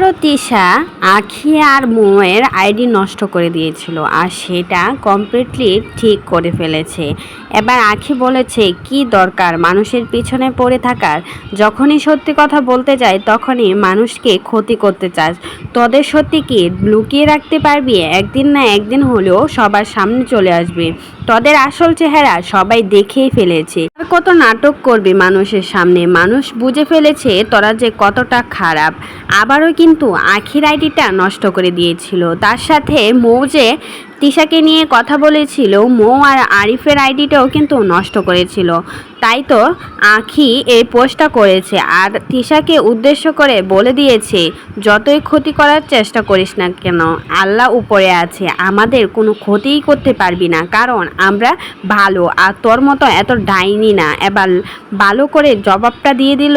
আবারও তিশা আখি আর মোয়ের আইডি নষ্ট করে দিয়েছিল আর সেটা কমপ্লিটলি ঠিক করে ফেলেছে। এবার আখি বলেছে, কি দরকার মানুষের পিছনে পড়ে থাকার? যখনই সত্যি কথা বলতে যায় তখনই মানুষকে ক্ষতি করতে চাস। তোদের সত্যি কি লুকিয়ে রাখতে পারবি? একদিন না একদিন হলেও সবার সামনে চলে আসবে। তোদের আসল চেহারা সবাই দেখেই ফেলেছে। কত নাটক করবি মানুষের সামনে? মানুষ বুঝে ফেলেছে তোরা যে কতটা খারাপ। আবারও কিন্তু আখির আইডিটা নষ্ট করে দিয়েছিল। তার সাথে মৌ যে তিশাকে নিয়ে কথা বলেছিল, মৌ আর আরিফের আইডিটাও কিন্তু নষ্ট করেছিল। তাই তো আখি এই পোস্টটা করেছে আর তিশাকে উদ্দেশ্য করে বলে দিয়েছে, যতই ক্ষতি করার চেষ্টা করিস না কেন, আল্লাহ উপরে আছে। আমাদের কোনো ক্ষতিই করতে পারবি না। কারণ আমরা ভালো আর তোর মতো এত ডাইনি না। এবার ভালো করে জবাবটা দিয়ে দিল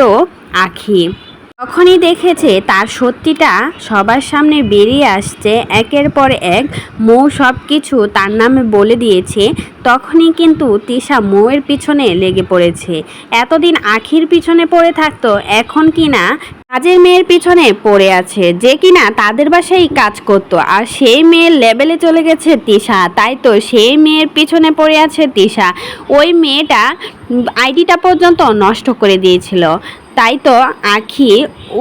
আখি। তখনই দেখেছে তার সত্যিটা সবার সামনে বেরিয়ে আসছে। একের পর এক মৌ সব কিছু তার নামে বলে দিয়েছে। তখনই কিন্তু তিশা মৌয়ের পিছনে লেগে পড়েছে। এতদিন আখির পিছনে পড়ে থাকতো, এখন কি না কাজের মেয়ের পিছনে পড়ে আছে। যে কিনা তাদের বাসায় কাজ করতো। আর সেই মেয়ের লেভেলে চলে গেছে তিশা। তাই তো সেই মেয়ের পিছনে পড়ে আছে তিশা। ওই মেয়েটা আইডিটা পর্যন্ত নষ্ট করে দিয়েছিল। তাই তো আখি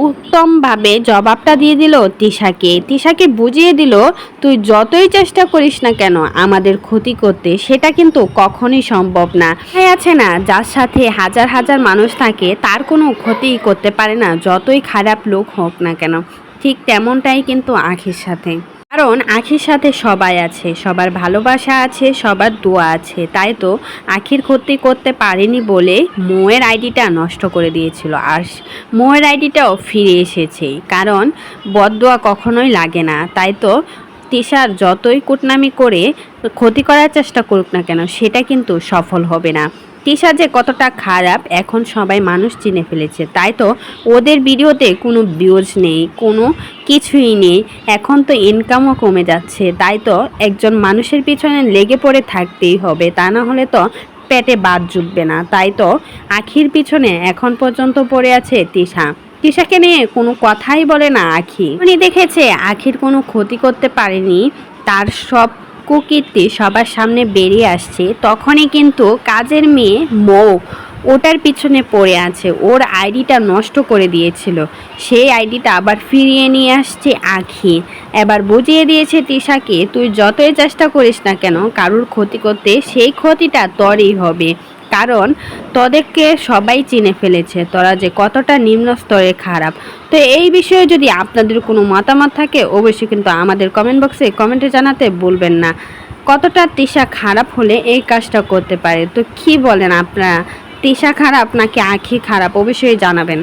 উত্তমভাবে জবাবটা দিয়ে দিল তিশাকে। তিশাকে বুঝিয়ে দিল, তুই যতই চেষ্টা করিস না কেন আমাদের ক্ষতি করতে, সেটা কিন্তু কখনই সম্ভব না। তাই আছে না, যার সাথে হাজার হাজার মানুষ থাকে, তার কোনো ক্ষতিই করতে পারে না, যতই খারাপ লোক হোক না কেন। ঠিক তেমনটাই কিন্তু আখির সাথে। কারণ আখির সাথে সবাই আছে, সবার ভালোবাসা আছে, সবার দোয়া আছে। তাই তো আখির ক্ষতি করতে পারেনি বলে মোয়ের আইডিটা নষ্ট করে দিয়েছিল আর মোয়ের আইডিটাও ফিরে এসেছে। কারণ বদদোয়া কখনোই লাগে না। তাই তো তিশার যতই কুটনামি করে ক্ষতি করার চেষ্টা করুক না কেন, সেটা কিন্তু সফল হবে না। তিশা যে কতটা খারাপ এখন সবাই মানুষ চিনে ফেলেছে। তাই তো ওদের ভিডিওতে কোনো ভিউজ নেই, কোনো কিছুই নেই। এখন তো ইনকামও কমে যাচ্ছে। তাই তো একজন মানুষের পিছনে লেগে পড়ে থাকতেই হবে। তা না হলে তো পেটে বাদ জুটবে না। তাই তো আখির পিছনে এখন পর্যন্ত পড়ে আছে তিশা। তিশাকে নিয়ে কোনো কথাই বলে না আখি। উনি দেখেছে আখির কোনো ক্ষতি করতে পারেনি। তার সব কুকীর্তি সবার সামনে বেরিয়ে আসছে, তখনই কিন্তু কাজের মেয়ে মৌ ওটার পিছনে পড়ে আছে, ওর আইডিটা নষ্ট করে দিয়েছিল। সেই আইডিটা আবার ফিরিয়ে নিয়ে আসছে আখি। এবার বুঝিয়ে দিয়েছে তিশাকে, তুই যতই চেষ্টা করিস না কেন, কারুর ক্ষতি করতে সেই ক্ষতিটা তোরই হবে। কারণ তোদেরকে সবাই চিনে ফেলেছে। তোরা যে কতটা নিম্ন স্তরে খারাপ। তো এই বিষয়ে যদি আপনাদের কোনো মতামত থাকে, অবশ্যই কিন্তু আমাদের কমেন্ট বক্সে কমেন্টে জানাতে বলবেন না। কতটা তৃষা খারাপ হলে এই কাজটা করতে পারে? তো কি বলেন আপনারা? তৃষা খারাপ নাকি আখি খারাপ? অবশ্যই জানাবেন।